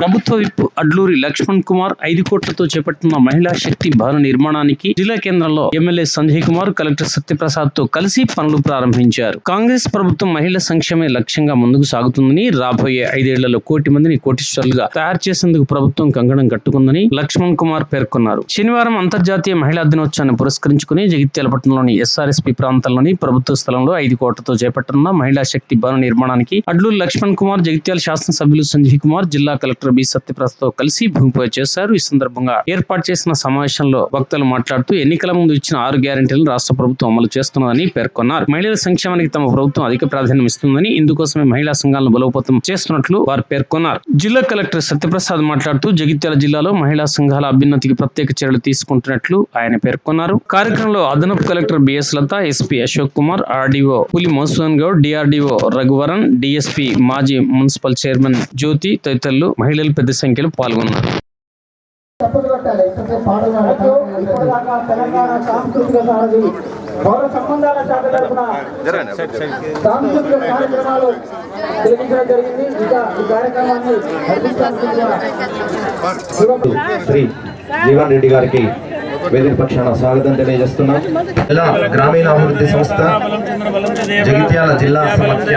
ప్రభుత్వ విప్ అడ్లూరి లక్ష్మణ్ కుమార్ ఐదు కోట్లతో చేపట్టిన మహిళా శక్తి భవన నిర్మాణానికి జిల్లా కేంద్రంలో ఎమ్మెల్యే సంజయ్ కుమార్ కలెక్టర్ సత్యప్రసాద్తో కలిసి పనులు ప్రారంభించారు. కాంగ్రెస్ ప్రభుత్వం మహిళా సంక్షేమే లక్ష్యంగా ముందుకు సాగుతుందని రాబోయే ఐదేళ్ళలో కోటి మందిని కోటీశ్వరులుగా తయారు చేసేందుకు ప్రభుత్వం కంగణం కట్టుకుందని లక్ష్మణ్ కుమార్ పేర్కొన్నారు. శనివారం అంతర్జాతీయ మహిళా దినోత్సవాన్ని పురస్కరించుకుని జగిత్యాల పట్టణంలోని ఎస్ఆర్ఎస్పీ ప్రాంతంలోని ప్రభుత్వ స్థలంలో ఐదు కోట్లతో చేపట్టనున్న మహిళా శక్తి భవన నిర్మాణానికి అడ్లూరు లక్ష్మణ్ కుమార్ జగిత్యాల శాసనసభ్యులు సంజయ్ కుమార్ జిల్లా కలెక్టర్ బి సత్యప్రసాద్తో కలిసి భూమి పూజ చేశారు. ఈ సందర్భంగా ఏర్పాటు చేసిన సమావేశంలో వక్తలు మాట్లాడుతూ ఎన్నికల ముందు ఇచ్చిన ఆరు గ్యారంటీలను రాష్ట్ర ప్రభుత్వం అమలు చేస్తున్నదని పేర్కొన్నారు. మహిళల సంక్షేమానికి తమ ప్రభుత్వం అధిక ప్రాధాన్యం ఇస్తుందని ఇందుకోసమే మహిళా సంఘాలను బలోపేతం చేస్తున్నట్లు వారు పేర్కొన్నారు. జిల్లా కలెక్టర్ సత్యప్రసాద్ మాట్లాడుతూ జగిత్యాల జిల్లాలో మహిళా సంఘాల అభ్యున్నతికి ప్రత్యేక చర్యలు తీసుకుంటున్నట్లు ఆయన పేర్కొన్నారు. కార్యక్రమంలో అదనపు collector BS Latha SP Ashok Kumar RDO Puli మోసన్ Goud DRDO Raghuvaran DSP మాజీ మున్సిపల్ చైర్మన్ జ్యోతి తదితరులు మహిళలు పెద్ద సంఖ్యలో పాల్గొన్నారు. పౌర సంబంధాల శాఖ తరఫున సాంస్కృతిక కార్యక్రమాలు జరిగింది ఈ కార్యక్రమాన్ని శ్రీ జీవన్ రెడ్డి గారికి వేదిక పక్షాన స్వాగతం తెలియజేస్తున్నాం. జిల్లా గ్రామీణ అభివృద్ధి సంస్థ జగిత్యాల జిల్లా సమాఖ్య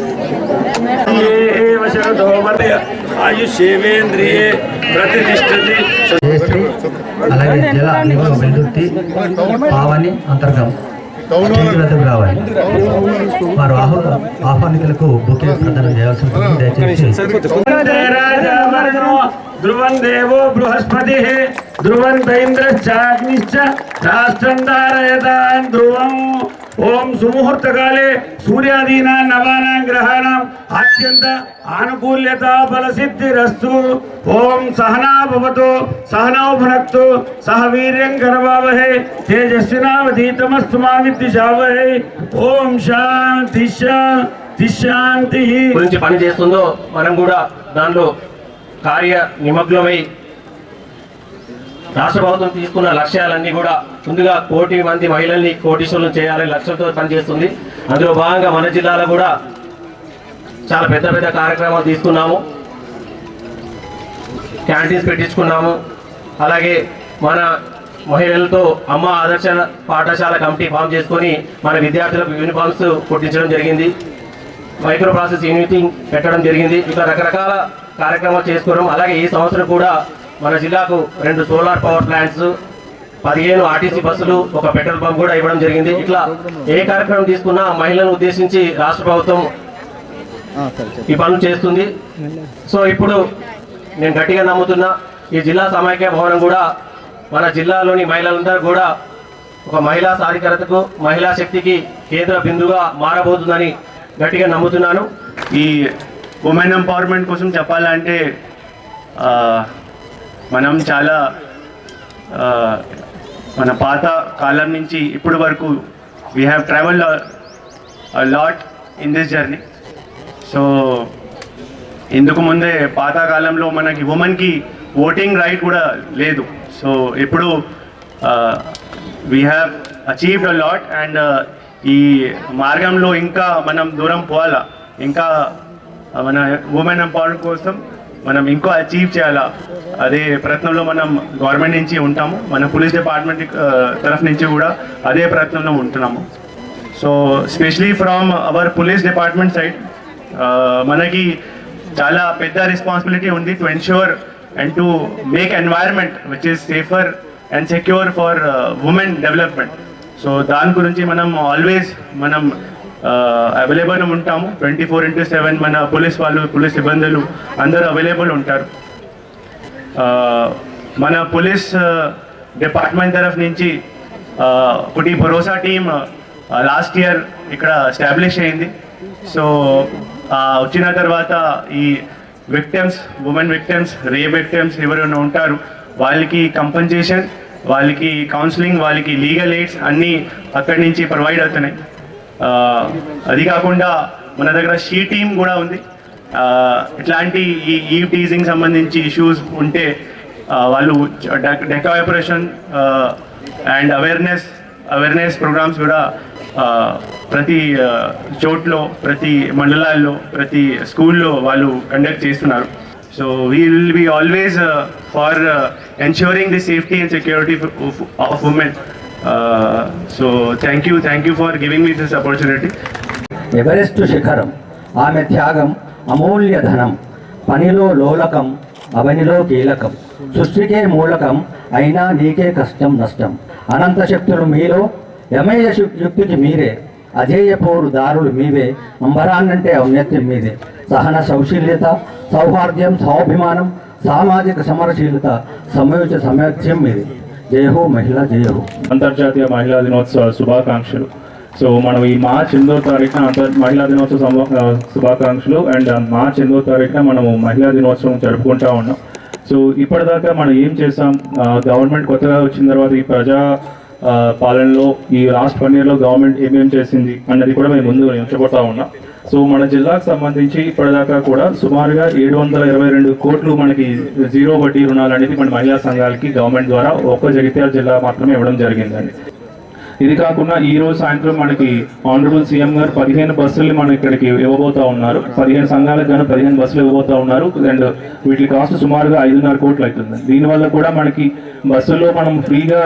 ఆయుష్యేవేంద్రియే ప్రతిష్టతి అలాగే జల నిగమ వెల్దుర్తి పావని అంతర్గం వద్దకు రావాలి వారు ఆహ్వా ఆహ్వానితులకు బుకే ప్రదానం చేయాల్సి ఉంటుంది దయచేసి ధ్రువం దేవో బృహస్పతి ధ్రువంతైంద్రశ్చాగ్నిశ్చ రాష్ట్రం ధారయతాన్ ధ్రువం. ఓం సుముహూర్తకాలే సూర్యాదీనా నవానా గ్రహాణం అత్యంత ఆనుకూల్యత ఫలసిద్ధిరస్తు. ఓం సహనా భవతు సహనౌ భునక్తు సహ వీర్యం కరవావహే తేజస్వినావధీతమస్తు మా విద్విషావహే ఓం శాంతి శాంతి శాంతి. గురించి పని చేస్తుందో మనం కూడా దానిలో కార్య నిమగ్నమై రాష్ట్ర ప్రభుత్వం తీసుకున్న లక్ష్యాలన్నీ కూడా ముందుగా కోటి మంది మహిళల్ని కోటీశ్వరులు చేయాలని లక్ష్యంతో పనిచేస్తుంది. అందులో భాగంగా మన జిల్లాలో కూడా చాలా పెద్ద పెద్ద కార్యక్రమాలు తీసుకున్నాము. క్యాంటీన్స్ పెట్టించుకున్నాము. అలాగే మన మహిళలతో అమ్మ ఆదర్శ పాఠశాల కమిటీ ఫామ్ చేసుకొని మన విద్యార్థులకు యూనిఫామ్స్ కుట్టించడం జరిగింది. మైక్రో ప్రాసెస్ యూనిటింగ్ పెట్టడం జరిగింది. ఇట్లా రకరకాల కార్యక్రమాలు చేసుకోవడం అలాగే ఈ సంవత్సరం కూడా మన జిల్లాకు రెండు సోలార్ పవర్ ప్లాంట్స్ పదిహేను ఆర్టీసీ బస్సులు ఒక పెట్రోల్ పంప్ కూడా ఇవ్వడం జరిగింది. ఇట్లా ఏ కార్యక్రమం తీసుకున్నా మహిళలను ఉద్దేశించి రాష్ట్ర ప్రభుత్వం ఈ పనులు చేస్తుంది. సో ఇప్పుడు నేను గట్టిగా నమ్ముతున్నా ఈ జిల్లా సమైక్య భవనం కూడా మన జిల్లాలోని మహిళలందరూ కూడా ఒక మహిళా సాధికారతకు మహిళా శక్తికి కేంద్ర బిందుగా మారబోతుందని గట్టిగా నమ్ముతున్నాను. ఈ ఉమెన్ ఎంపవర్మెంట్ కోసం చెప్పాలంటే ఆ, మనం చాలా మన పాత కాలం నుంచి ఇప్పటి వరకు we have travel lot in this journey so ఇందుకు ముందే పాతకాలంలో మనకి ఉమెన్కి ఓటింగ్ రైట్ కూడా లేదు. సో ఇప్పుడు we have achieved a lot and ఈ మార్గంలో ఇంకా మనం దూరం పోవాలా. ఇంకా మన ఉమెన్ ఎంపవర్మెంట్ కోసం మనం ఇంకో అచీవ్ చేయాలా? అదే ప్రయత్నంలో మనం గవర్నమెంట్ నుంచి ఉంటాము. మన పోలీస్ డిపార్ట్మెంట్ uh, తరఫు నుంచి కూడా అదే ప్రయత్నంలో ఉంటున్నాము. So specially from our police department side మనకి చాలా పెద్ద రెస్పాన్సిబిలిటీ ఉంది to ensure and to make environment which is safer and secure for women development so దాని గురించి మనం ఆల్వేస్ మనం అవైలబుల్ ఉంటాము. ట్వంటీ ఫోర్ ఇంటూ సెవెన్ మన పోలీస్ వాళ్ళు పోలీస్ సిబ్బందులు అందరూ అవైలబుల్ ఉంటారు. మన పోలీస్ డిపార్ట్మెంట్ తరఫు నుంచి ఒకటి భరోసా టీమ్ లాస్ట్ ఇయర్ ఇక్కడ ఎస్టాబ్లిష్ అయింది. సో వచ్చిన తర్వాత ఈ విక్టిమ్స్ ఉమెన్ విక్టిమ్స్ రే విక్టిమ్స్ ఎవరైనా ఉంటారు వాళ్ళకి కంపన్సేషన్ వాళ్ళకి కౌన్సిలింగ్ వాళ్ళకి లీగల్ ఎయిడ్స్ అన్నీ అక్కడి నుంచి ప్రొవైడ్ అవుతున్నాయి. అది కాకుండా మన దగ్గర షీ టీమ్ కూడా ఉంది. ఇట్లాంటి ఈ ఈ టీజింగ్ సంబంధించి ఇష్యూస్ ఉంటే వాళ్ళు డెకా operation and awareness awareness programs కూడా ప్రతి చోట్లో ప్రతి మండలాల్లో ప్రతి స్కూల్లో వాళ్ళు కండక్ట్ చేస్తున్నారు. So we will be always for ensuring the safety and security of women so thank you thank you for giving me this opportunity Everest శిఖరం ఆమె త్యాగం అమూల్య ధనం పనిలో లోలకం అవనిలో కీలకం సృష్టికే మూలకం అయినా నీకే కష్టం నష్టం. అనంత శక్తులు మీలో యమేయ యుక్తికి మీరే అజేయ పోరు దారులు మీవే అంబరాన్నంటే ఔన్నత్యం మీదే. సహన సౌశీల్యత సౌహార్ద్యం సౌభిమానం సామాజిక సమరశీలత సమయోచ సమర్థ్యం మీది. జయహో మహిళా జయహో అంతర్జాతీయ మహిళా దినోత్సవ శుభాకాంక్షలు. సో మనం ఈ మార్చ్ ఎనిమిదో తారీఖున అంతర్ మహిళా దినోత్సవ శుభాకాంక్షలు అండ్ మార్చ్ ఎనిమిదో తారీఖున మనము మహిళా దినోత్సవం జరుపుకుంటా ఉన్నాం. సో ఇప్పటిదాకా మనం ఏం చేసాం గవర్నమెంట్ కొత్తగా వచ్చిన తర్వాత ఈ ప్రజా పాలనలో ఈ లాస్ట్ వన్ ఇయర్లో గవర్నమెంట్ ఏమేం చేసింది అన్నది కూడా మేము ముందు ఉంచబోతా ఉన్నాం. సో మన జిల్లాకు సంబంధించి ఇప్పటిదాకా కూడా సుమారుగా ఏడు వందల ఇరవై రెండు కోట్లు మనకి జీరో వడ్డీ రుణాలు అనేది మన మహిళా సంఘాలకి గవర్నమెంట్ ద్వారా ఒక్క జగిత్యాల జిల్లా మాత్రమే ఇవ్వడం జరిగిందండి. ఇది కాకుండా ఈ రోజు సాయంత్రం మనకి ఆనరబుల్ సీఎం గారు పదిహేను బస్సులు మన ఇక్కడికి ఇవ్వబోతా ఉన్నారు. పదిహేను సంఘాలకు గాను పదిహేను బస్సులు ఇవ్వబోతా ఉన్నారు. అండ్ వీటి కాస్ట్ సుమారుగా ఐదున్నర కోట్లు అవుతుంది. దీనివల్ల కూడా మనకి బస్సుల్లో మనం ఫ్రీగా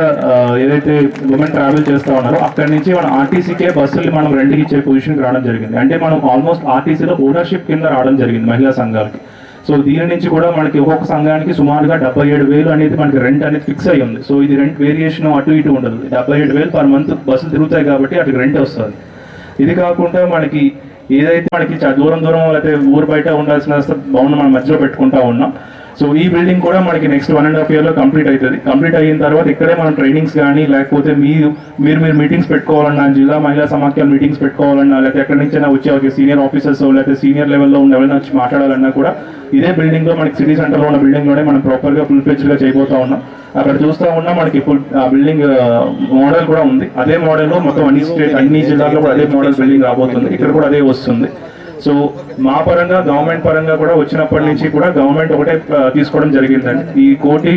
ఏదైతే ఉమెన్ ట్రావెల్ చేస్తా ఉన్నారో అక్కడి నుంచి మనం ఆర్టీసీకే బస్సులు మనం రెండుకి ఇచ్చే పొజిషన్కి రావడం జరిగింది. అంటే మనం ఆల్మోస్ట్ ఆర్టీసీలో ఓనర్షిప్ కింద రావడం జరిగింది మహిళా సంఘాలకి. సో దీని నుంచి కూడా మనకి ఒక్కొక్క సంఘానికి సుమారుగా డెబ్బై ఏడు వేలు అనేది మనకి రెంట్ అనేది ఫిక్స్ అయ్యి ఉంది. సో ఇది రెంట్ వేరియేషన్ అటు ఇటు ఉండదు. డెబ్బై ఏడు వేలు పర్ మంత్ బస్సులు తిరుగుతాయి కాబట్టి అటు రెంట్ వస్తుంది. ఇది కాకుండా మనకి ఏదైతే మనకి చ- దూరం దూరం అయితే ఊరు బయట ఉండాల్సిన భవనం మన మధ్యలో పెట్టుకుంటా ఉన్నాం. సో ఈ బిల్డింగ్ కూడా మనకి నెక్స్ట్ వన్ అండ్ హాఫ్ ఇయర్లో కంప్లీట్ అవుతుంది కంప్లీట్ అయిన తర్వాత ఇక్కడే మనం ట్రైనింగ్స్ కానీ లేకపోతే మీరు మీరు మీరు మీటింగ్స్ పెట్టుకోవాలన్నా జిల్లా మహిళా సమాఖ్య మీటింగ్స్ పెట్టుకోవాలన్నా లేకపోతే ఎక్కడి నుంచైనా వచ్చే ఒక సీనియర్ ఆఫీసర్స్ లేకపోతే సీనియర్ లెవెల్లో ఉన్న ఎవరైనా వచ్చి మాట్లాడాలన్నా కూడా ఇదే బిల్డింగ్లో మనకి సిటీ సెంటర్లో ఉన్న బిల్డింగ్లోనే మనం ప్రాపర్గా ఫుల్ ఫ్లెజ్గా చేయబోతా ఉన్నాం. అక్కడ చూస్తా ఉన్నా మనకి ఫుల్ ఆ బిల్డింగ్ మోడల్ కూడా ఉంది. అదే మోడల్లో మొత్తం అన్ని స్టేట్ అన్ని జిల్లాల్లో కూడా అదే మోడల్ బిల్డింగ్ రాబోతుంది. ఇక్కడ కూడా అదే వస్తుంది. సో మా పరంగా గవర్నమెంట్ పరంగా కూడా వచ్చినప్పటి నుంచి కూడా గవర్నమెంట్ ఒకటే తీసుకోవడం జరిగిందండి. ఈ కోటి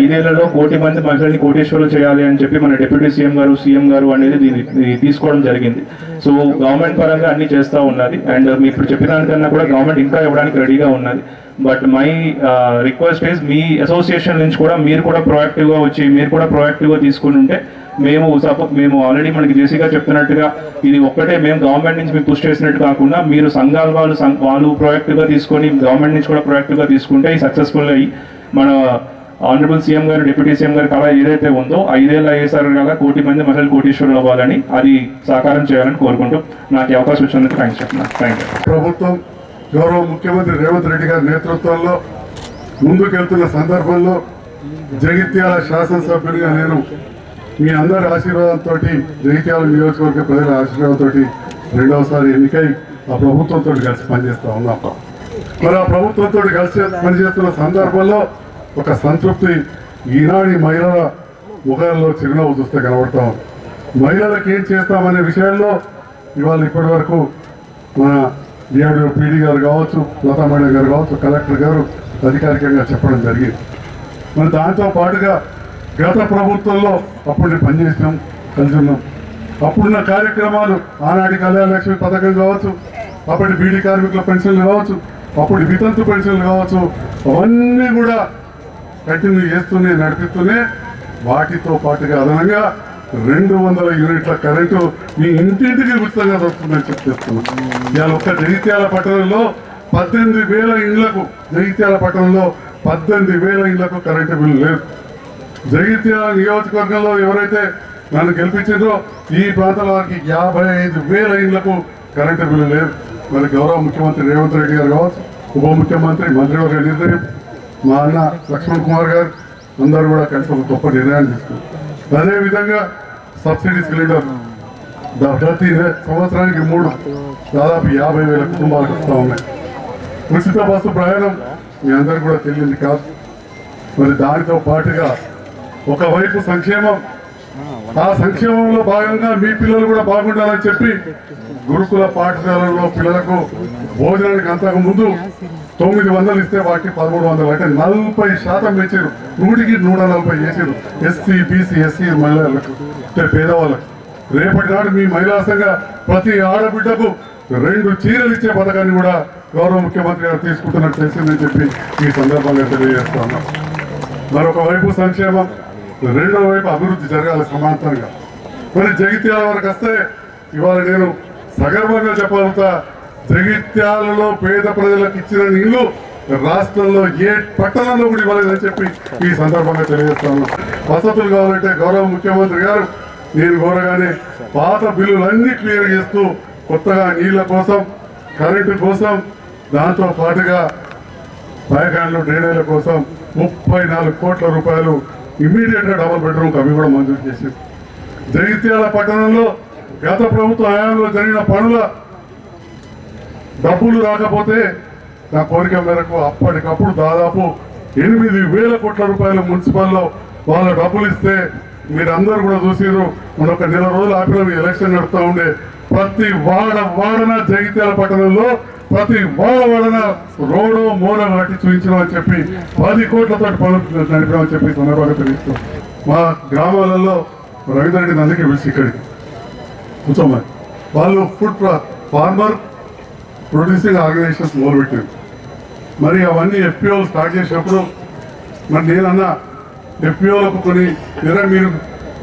ఐదేళ్ళలో కోటి మంది మహిళల్ని కోటేశ్వరులు చేయాలి అని చెప్పి మన డిప్యూటీ సీఎం గారు సీఎం గారు అనేది దీన్ని తీసుకోవడం జరిగింది. సో గవర్నమెంట్ పరంగా అన్ని చేస్తూ ఉన్నది. అండ్ మీ ఇప్పుడు చెప్పిన దానికన్నా కూడా గవర్నమెంట్ ఇంకా ఇవ్వడానికి రెడీగా ఉన్నది. బట్ మై రిక్వెస్ట్ ఇస్ మీ అసోసియేషన్ నుంచి కూడా మీరు కూడా ప్రొయాక్టివ్గా వచ్చి మీరు కూడా ప్రొయాక్టివ్గా తీసుకుని ఉంటే మేము మేము ఆల్రెడీ మనకి జేసీగా చెప్తున్నట్టుగా ఇది ఒక్కటే మేము గవర్నమెంట్ నుంచి మేము పుష్ చేసినట్టు కాకుండా మీరు సంఘాల వాళ్ళు వాళ్ళు ప్రొయాక్టివ్గా తీసుకొని గవర్నమెంట్ నుంచి కూడా ప్రొయాక్టివ్గా తీసుకుంటే ఈ సక్సెస్ఫుల్ అయ్యి మన ఆనరబుల్ సీఎం గారు డిప్యూటీ సీఎం గారి కళ ఏదైతే ఉందో ఐదేళ్ళు అయ్యేసారు కదా కోటి మంది మహిళలు కోటీశ్వరులు అవ్వాలని అది సాకారం చేయాలని కోరుకుంటూ నాకు ఈ అవకాశం ఇచ్చినందుకు థ్యాంక్స్ చెప్తున్నాను థ్యాంక్ యూ ప్రభుత్వం గౌరవ ముఖ్యమంత్రి రేవంత్ రెడ్డి గారి నేతృత్వంలో ముందుకెళ్తున్న సందర్భంలో జగిత్యాల శాసనసభ్యుడిగా నేను మీ అందరి ఆశీర్వాదంతో జగిత్యాల నియోజకవర్గ ప్రజల ఆశీర్వాదంతో రెండవసారి ఎన్నికై ఆ ప్రభుత్వంతో కలిసి పనిచేస్తా ఉన్నాం. మరి ఆ ప్రభుత్వంతో కలిసి పనిచేస్తున్న సందర్భంలో ఒక సంతృప్తి ఈనాడి మహిళల ముఖాల్లో చిరునవ్వు చూస్తే కనబడతా ఉంది. మహిళలకు ఏం చేస్తామనే విషయాల్లో ఇవాళ ఇప్పటి వరకు మన డిఆర్డీఓ పీడీ గారు కావచ్చు లతా మేడం గారు కావచ్చు కలెక్టర్ గారు అధికారికంగా చెప్పడం జరిగింది. మరి దాంతో పాటుగా గత ప్రభుత్వంలో అప్పుడు పనిచేసినాం కలిసి ఉన్నాం అప్పుడున్న కార్యక్రమాలు ఆనాటి కళ్యాణలక్ష్మి పథకం కావచ్చు అప్పటి బీడీ కార్మికుల పెన్షన్లు కావచ్చు అప్పుడు వితంతు పెన్షన్లు కావచ్చు అవన్నీ కూడా కంటిన్యూ చేస్తూనే నడిపిస్తూనే వాటితో పాటుగా అదనంగా రెండు వందల యూనిట్ల కరెంటు మీ ఇంటింటికి ఉచితంగా వస్తుందని చెప్పి చెప్తున్నాం. ఇవాళ ఒక్క జగిత్యాల పట్టణంలో పద్దెనిమిది వేల ఇళ్ళకు జగిత్యాల పట్టణంలో పద్దెనిమిది వేల ఇళ్ళకు కరెంటు బిల్లు లేదు జగిత్యాల నియోజకవర్గంలో ఎవరైతే నన్ను గెలిపించిందో ఈ ప్రాంతాల వారికి యాభై ఐదు వేల ఇళ్ళకు కరెంటు బిల్లు లేదు. మరి గౌరవ ముఖ్యమంత్రి రేవంత్ రెడ్డి గారు కావచ్చు ఉప ముఖ్యమంత్రి మంత్రివర్గ నిర్ణయం మా అన్న లక్ష్మణ్ కుమార్ గారు అందరూ కూడా కలిసి ఒక గొప్ప నిర్ణయాన్ని తీసుకున్నారు. అదేవిధంగా సబ్సిడీ సిలిండర్ ప్రతి సంవత్సరానికి మూడు దాదాపు యాభై వేల కుటుంబాలకు వస్తూ ఉన్నాయి. ఉచిత బస్సు ప్రయాణం మీ అందరికీ కూడా తెలియదు కాదు. మరి దానితో పాటుగా ఒకవైపు సంక్షేమం ఆ సంక్షేమంలో భాగంగా మీ పిల్లలు కూడా బాగుండాలని చెప్పి గురుకుల పాఠశాలలో పిల్లలకు భోజనానికి అంతకు ముందు తొమ్మిది వందలు ఇస్తే వాటికి పదమూడు వందలు. అంటే నలభై శాతం పెంచారు నూటికి నూట నలభై చేసారు ఎస్సీ బీసీ ఎస్సీ మహిళలకు అంటే పేదవాళ్ళకు. రేపటి నాడు మీ మహిళా సంఘ ప్రతి ఆడబిడ్డకు రెండు చీరలు ఇచ్చే పథకాన్ని కూడా గౌరవ ముఖ్యమంత్రి గారు తీసుకుంటున్నట్టు తెలిసిందని చెప్పి ఈ సందర్భంగా తెలియజేస్తున్నాం మరొక వైపు సంక్షేమం. రెండో వైపు అభివృద్ధి జరగాలి సమాంతరంగా. మరి జగిత్యాల వరకు వస్తే ఇవాళ నేను సగర్వంగా చెప్పగలుగుతా జగిత్యాలలో పేద ప్రజలకు ఇచ్చిన నీళ్ళు రాష్ట్రంలో ఏ పట్టణంలో కూడా ఇవ్వలేదని చెప్పి ఈ సందర్భంగా తెలియజేస్తాను. వసతులు కావాలంటే గౌరవ ముఖ్యమంత్రి గారు నేను కోరగానే పాత బిల్లులన్నీ క్లియర్ చేస్తూ కొత్తగా నీళ్ళ కోసం కరెంటు కోసం దాంతో పాటుగా పైకాన్లు డ్రైనేజీల కోసం ముప్పై నాలుగు కోట్ల రూపాయలు ఇమ్మీడియట్గా డబల్ డబుల్ బెడ్రూమ్ అవి కూడా మంజూరు చేసింది జగిత్యాల పట్టణంలో గత ప్రభుత్వ హయాంలో జరిగిన పనుల డబ్బులు రాకపోతే నా కోరిక మేరకు అప్పటికప్పుడు దాదాపు ఎనిమిది వేల కోట్ల రూపాయలు మున్సిపల్లో వాళ్ళ డబ్బులు ఇస్తే మీరందరూ కూడా చూసిరు మన ఒక నెల రోజులు ఆపిన ఎలక్షన్ నడుపుతూ ఉండే ప్రతి వాడ వాడన జగిత్యాల పట్టణంలో ప్రతి మూల వలన రోడ్డు మూల నాటి చూపించడం చెప్పి పది కోట్లతో పనులు నడిపామని చెప్పి సందర్భంగా తెలుస్తాం మా గ్రామాలలో రవీంద్ర రెడ్డి పిలిచి ఇక్కడికి. కూర్చోమని వాళ్ళు ఫుడ్ ఫార్మర్ ప్రొడ్యూసింగ్ ఆర్గనైజేషన్స్ మొదలుపెట్టారు మరి అవన్నీ ఎఫ్పిఓలు స్టార్ట్ చేసినప్పుడు మరి నేనన్నా ఎఫ్పిఓలకు కొన్ని లేదా మీరు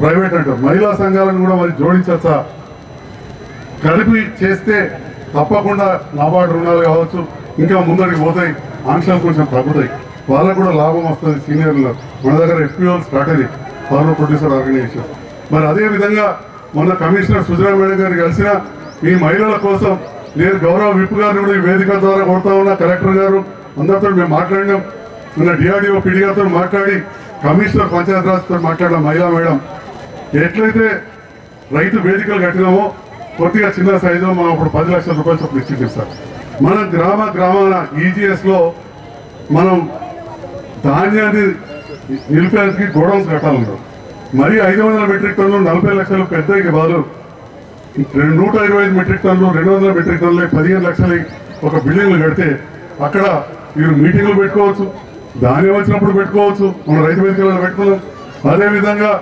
ప్రైవేట్ అంటారు. మహిళా సంఘాలను కూడా మరి జోడించచ్చా కలిపి చేస్తే తప్పకుండా నాబార్డు రుణాలు కావచ్చు ఇంకా ముందరికి పోతాయి. ఆంక్షలు కొంచెం తగ్గుతాయి. వాళ్ళకు కూడా లాభం వస్తుంది సీనియర్లో. మన దగ్గర ఎఫ్పిఓలు స్ట్రాటజీ అయ్యి ఫార్మర్ ప్రొడ్యూసర్ ఆర్గనైజేషన్. మరి అదే విధంగా మొన్న కమిషనర్ సుజనా మేడం గారు కలిసిన ఈ మహిళల కోసం నేను గౌరవ విప్ గారిని కూడా ఈ వేదిక ద్వారా కొడతా ఉన్నా. కలెక్టర్ గారు అందరితో మేము మాట్లాడినాం. నిన్న డిఆర్డిఓ పిడి గారితో మాట్లాడి కమిషనర్ పంచాయతీరాజ్తో మాట్లాడిన మహిళా మేడం. ఎట్లయితే రైతు వేదికలు కట్టినామో కొద్దిగా చిన్న సైజు మనం ఇప్పుడు పది లక్షల రూపాయలు చొప్పున ఇచ్చింది సార్. మన గ్రామ గ్రామాల ఈజీఎస్లో మనం ధాన్యాన్ని నిలిపేందుకు గోడౌన్స్ కట్టాలన్నారు మరి ఐదు వందల మెట్రిక్ టన్నులు నలభై లక్షలు పెద్దకి బాలు. రెండు నూట ఇరవై ఐదు మెట్రిక్ టన్ను రెండు వందల మెట్రిక్ టన్నులు పదిహేను లక్షలు ఒక బిల్డింగ్లు కడితే అక్కడ మీరు మీటింగ్లు పెట్టుకోవచ్చు ధాన్యం వచ్చినప్పుడు పెట్టుకోవచ్చు మన రైతు వేదికలను పెట్టుకున్నాం. అదేవిధంగా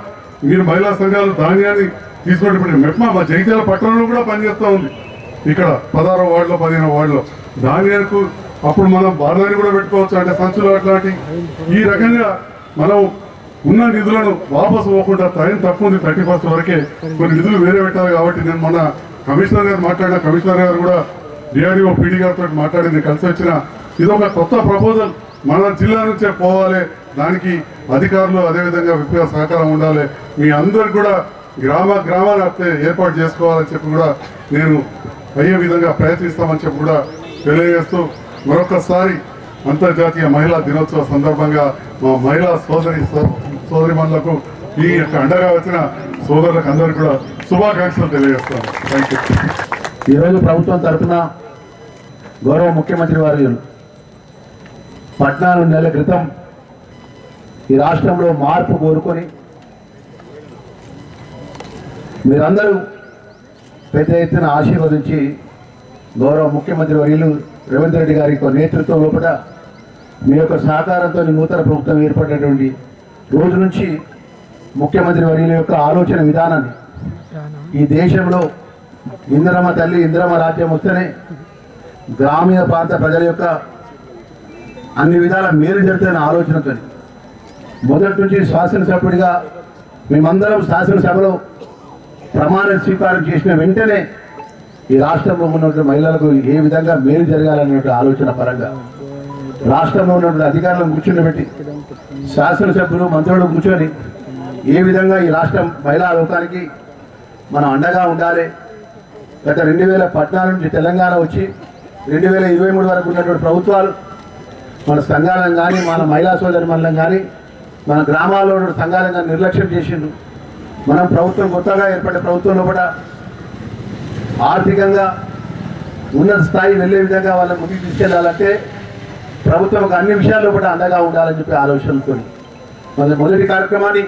మీరు మహిళా సంఘాలు ధాన్యాన్ని తీసుకోండి ఇప్పుడు. మెప్మా మా జగిత్యాల పట్టణంలో కూడా పనిచేస్తూ ఉంది. ఇక్కడ పదహారో వార్డులో పదిహేనో వార్డులో. వరకు అప్పుడు మనం బార్దాన్ని కూడా పెట్టుకోవచ్చు. అంటే సంచులు అట్లాంటి. ఈ రకంగా మనం ఉన్న నిధులను వాపసు పోకుండా టైం తక్కువ ఉంది. థర్టీ ఫస్ట్ వరకే కొన్ని నిధులు వేరే పెట్టాలి కాబట్టి నేను మొన్న కమిషనర్ గారు మాట్లాడిన కమిషనర్ గారు కూడా డిఆర్డిఓ పీడీ గారితో మాట్లాడింది కలిసి వచ్చిన. ఇది ఒక కొత్త ప్రపోజల్. మన జిల్లా నుంచే పోవాలి. దానికి అధికారులు అదేవిధంగా విప్లవ సహకారం ఉండాలి. మీ అందరు కూడా గ్రామ గ్రామాలు అట్లే ఏర్పాటు చేసుకోవాలని చెప్పి కూడా నేను అయ్యే విధంగా ప్రయత్నిస్తామని చెప్పి కూడా తెలియజేస్తూ మరొకసారి అంతర్జాతీయ మహిళా దినోత్సవ సందర్భంగా మా మహిళా సోదరి సోదరిమణులకు ఈ యొక్క అండగా వచ్చిన సోదరులకు అందరికీ కూడా శుభాకాంక్షలు తెలియజేస్తాను. థ్యాంక్ యూ ఈరోజు ప్రభుత్వం తరఫున గౌరవ ముఖ్యమంత్రి వారు పద్నాలుగు నెలల క్రితం ఈ రాష్ట్రంలో మార్పు కోరుకొని మీరందరూ పెద్ద ఎత్తున ఆశీర్వదించి గౌరవ ముఖ్యమంత్రి వర్యులు రేవంత్ రెడ్డి గారి యొక్క నేతృత్వం లోపల మీ యొక్క సహకారంతో నూతన ప్రభుత్వం ఏర్పడినటువంటి రోజు నుంచి ముఖ్యమంత్రి వర్యుల యొక్క ఆలోచన విధానాన్ని ఈ దేశంలో ఇంద్రమ తల్లి ఇంద్రమ రాజ్యం వస్తేనే గ్రామీణ ప్రాంత ప్రజల యొక్క అన్ని విధాల మేలు జరుగుతున్న ఆలోచనతో మొదటి నుంచి శాసనసభ్యుడిగా మేమందరం శాసనసభలో ప్రమాణ స్వీకారం చేసిన వెంటనే ఈ రాష్ట్రంలో ఉన్నటువంటి మహిళలకు ఏ విధంగా మేలు జరగాలనేటువంటి ఆలోచన పరంగా రాష్ట్రంలో ఉన్నటువంటి అధికారులను కూర్చుండబెట్టి శాసనసభ్యులు మంత్రులు కూర్చొని ఏ విధంగా ఈ రాష్ట్రం మహిళా లోకానికి మనం అండగా ఉండాలి. గత రెండు వేల పద్నాలుగు నుంచి తెలంగాణ వచ్చి రెండు వేల ఇరవై మూడు వరకు ఉన్నటువంటి ప్రభుత్వాలు మన సంఘాలను కానీ మన మహిళా సోదరి మనలను కానీ మన గ్రామాల్లో ఉన్న సంఘాలను కానీ నిర్లక్ష్యం చేసిండ్రు. మనం ప్రభుత్వం కొత్తగా ఏర్పడ్డ ప్రభుత్వంలో కూడా ఆర్థికంగా ఉన్నత స్థాయి వెళ్ళే విధంగా వాళ్ళని ముందుకు తీసుకెళ్ళాలంటే ప్రభుత్వం ఒక అన్ని విషయాల్లో కూడా అండగా ఉండాలని చెప్పి ఆలోచనతో మన మొదటి కార్యక్రమాన్ని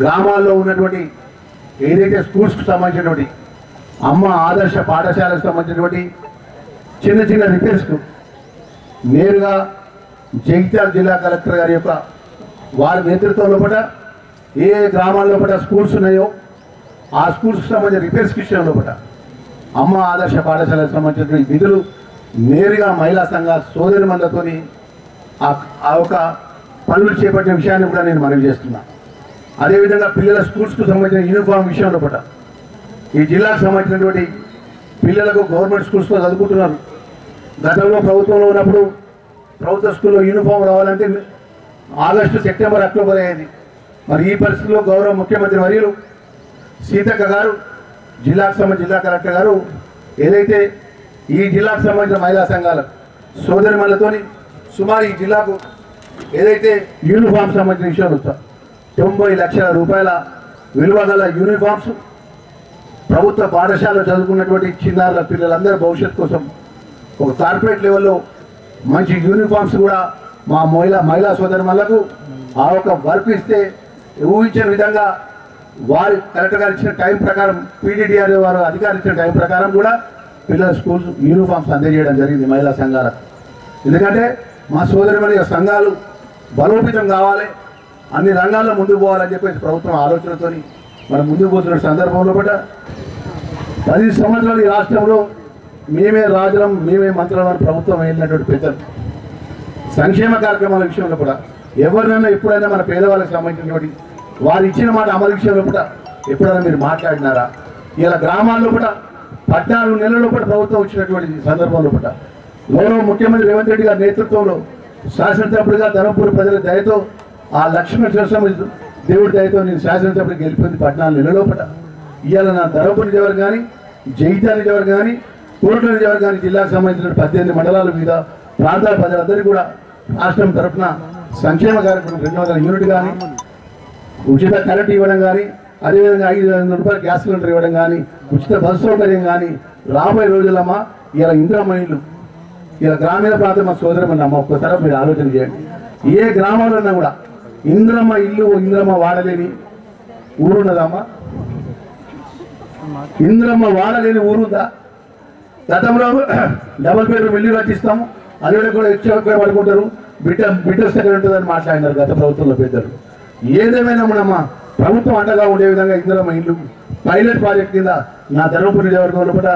గ్రామాల్లో ఉన్నటువంటి ఏదైతే స్కూల్స్కి సంబంధించినటువంటి అమ్మ ఆదర్శ పాఠశాలకు సంబంధించినటువంటి చిన్న చిన్న రిపేర్స్కు నేరుగా జగిత్యాల జిల్లా కలెక్టర్ గారి యొక్క వారి నేతృత్వంలో కూడా ఏ గ్రామాల్లో పట స్కూల్స్ ఉన్నాయో ఆ స్కూల్స్కి సంబంధించిన రిపేర్స్ విషయంలో కూడా అమ్మ ఆదర్శ పాఠశాలకు సంబంధించిన విధులు నేరుగా మహిళా సంఘ సోదరి మందతోని ఆ ఒక పనులు చేపట్టిన విషయాన్ని కూడా నేను మనవి చేస్తున్నా. అదేవిధంగా పిల్లల స్కూల్స్కు సంబంధించిన యూనిఫామ్ విషయంలో కూడా ఈ జిల్లాకు సంబంధించినటువంటి పిల్లలకు గవర్నమెంట్ స్కూల్స్లో చదువుకుంటున్నారు. గతంలో ప్రభుత్వంలో ఉన్నప్పుడు ప్రభుత్వ స్కూల్లో యూనిఫామ్ రావాలంటే ఆగస్టు సెప్టెంబర్ అక్టోబర్ అయ్యేది. మరి ఈ పరిస్థితిలో గౌరవ ముఖ్యమంత్రి వర్యులు సీతక్క గారు జిల్లాకు సంబంధించిన జిల్లా కలెక్టర్ గారు ఏదైతే ఈ జిల్లాకు సంబంధించిన మహిళా సంఘాల సోదరి సుమారు ఈ జిల్లాకు ఏదైతే యూనిఫామ్ సంబంధించిన విషయాలు వస్తా తొంభై లక్షల రూపాయల విలువ గల యూనిఫామ్స్ ప్రభుత్వ పాఠశాలలో చదువుకున్నటువంటి చిన్నారుల పిల్లలందరి భవిష్యత్తు కోసం ఒక కార్పొరేట్ లెవెల్లో మంచి యూనిఫామ్స్ కూడా మా మహిళా మహిళా సోదరులకు ఆ ఒక వర్క్ ఇస్తే ఊహించిన విధంగా వారి కరెక్ట్గా ఇచ్చిన టైం ప్రకారం పీడీడీఆర్ వారు అధికారులు ఇచ్చిన టైం ప్రకారం కూడా పిల్లల స్కూల్స్ యూనిఫామ్స్ అందజేయడం జరిగింది మహిళా సంఘాలకు. ఎందుకంటే మా సోదరి సంఘాలు బలోపేతం కావాలి అన్ని రంగాల్లో ముందుకు పోవాలని చెప్పేసి ప్రభుత్వం ఆలోచనతో మనం ముందుకు పోతున్న సందర్భంలో కూడా పది సంవత్సరాలు ఈ రాష్ట్రంలో మేమే రాజులం మేమే మంత్రులం అని ప్రభుత్వం వెళ్ళినటువంటి పెద్దలు. సంక్షేమ కార్యక్రమాల విషయంలో కూడా ఎవరినైనా ఎప్పుడైనా మన పేదవాళ్ళకి సంబంధించినటువంటి వారు ఇచ్చిన మాట అమలు విషయంలో కూడా ఎప్పుడైనా మీరు మాట్లాడినారా? ఇలా గ్రామాల్లో కూడా పద్నాలుగు నెలల్లో కూడా ప్రభుత్వం వచ్చినటువంటి సందర్భంలో కూడా గౌరవ ముఖ్యమంత్రి రేవంత్ రెడ్డి గారి నేతృత్వంలో శాసనసభ్యుడిగా ధర్మపురి ప్రజల దయతో ఆ లక్ష్మణ నరసింహ దేవుడి దయతో నేను శాసనసభ్యుడు గెలిపింది పద్నాలుగు నెలల పట ఇవాళ నా ధర్మపురి ఎవరు కానీ జైతానికి ఎవరు కానీ కోట్ల ఎవరు కానీ జిల్లాకు సంబంధించిన పద్దెనిమిది మండలాల మీద ప్రాంతాల ప్రజలందరికీ కూడా రాష్ట్రం తరఫున సంక్షేమ కార్యక్రమం రెండు వందల యూనిట్ కానీ ఉచిత కరెంట్ ఇవ్వడం కానీ అదేవిధంగా ఐదు వందల రూపాయలు గ్యాస్ సిలిండర్ ఇవ్వడం కానీ ఉచిత బస్సు సౌకర్యం కానీ రాబోయే రోజులమ్మా ఇలా ఇంద్రమణులు ఇలా గ్రామీణ ప్రాంతం మా సోదరమని అమ్మ ఒక్కసారి మీరు ఆలోచన చేయండి. ఏ గ్రామంలో కూడా ఇంద్రమ్మ ఇల్లు ఇంద్రమ్మ వాడలేని ఊరున్నదమ్మా ఇంద్రమ్మ వాడలేని ఊరుందా గతంలో డబల్ బెడ్రూమ్ ఇల్లు కట్టిస్తాము అది కూడా ఎక్కువ పడుకుంటారు. బిడ్డ బిడ్డ సెకండ్ ఉంటుందని మాట్లాడినారు గత ప్రభుత్వంలో పెద్దలు. ఏదేమైనా మనమ్మ ప్రభుత్వం అండగా ఉండే విధంగా ఇందులో మా ఇల్లు పైలట్ ప్రాజెక్ట్ కింద నా ధర్మపురి నియోజకవర్గంలో కూడా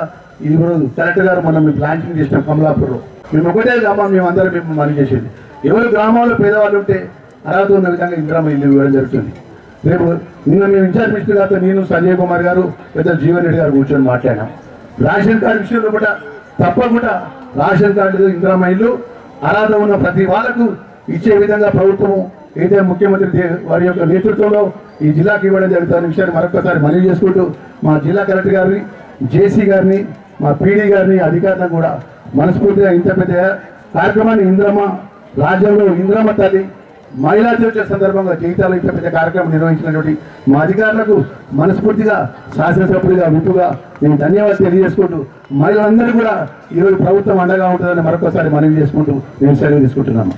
ఈరోజు కలెక్టర్ గారు మనం మేము ప్లాంటింగ్ చేసిన కమలాపూర్లో. మేము ఒకటే గ్రామం మేము అందరం మేము మనం చేసేది. ఎవరు గ్రామాల్లో పేదవాళ్ళు ఉంటే అర్హత ఉన్న విధంగా ఇందిరామ ఇల్లు ఇవ్వడం జరుగుతుంది. రేపు నిన్న మేము ఇన్ఛార్జ్ మినిస్టర్ గారితో నేను సంజయ్ కుమార్ గారు పెద్ద జీవన్ రెడ్డి గారు కూర్చొని మాట్లాడాం రేషన్ కార్డు విషయంలో కూడా తప్పకుండా రేషన్ కార్డు ఇందిరామ ఇల్లు అనాథ ఉన్న ప్రతి వాళ్ళకు ఇచ్చే విధంగా ప్రభుత్వం అయితే ముఖ్యమంత్రి దే- వారి యొక్క నేతృత్వంలో ఈ జిల్లాకి ఇవ్వడం జరుగుతున్న విషయాన్ని మరొకసారి మనవి చేసుకుంటూ మా జిల్లా కలెక్టర్ గారిని జేసీ గారిని మా పీడీ గారిని అధికారులను కూడా మనస్ఫూర్తిగా ఇంత పెద్ద కార్యక్రమాన్ని ఇంద్రమ్మ రాజ్యంలో ఇంద్రమ్మ తల్లి మహిళా దినోత్సవ సందర్భంగా జీవితాలు ఇంత పెద్ద కార్యక్రమం నిర్వహించినటువంటి మా అధికారులకు మనస్ఫూర్తిగా శాసనసభ్యుడిగా విప్పుగా నేను ధన్యవాదాలు తెలియజేసుకుంటూ మహిళలందరూ కూడా ఈరోజు ప్రభుత్వం అండగా ఉంటుందని మరొకసారి మనవి చేసుకుంటూ నేను సెలవు తీసుకుంటున్నాను.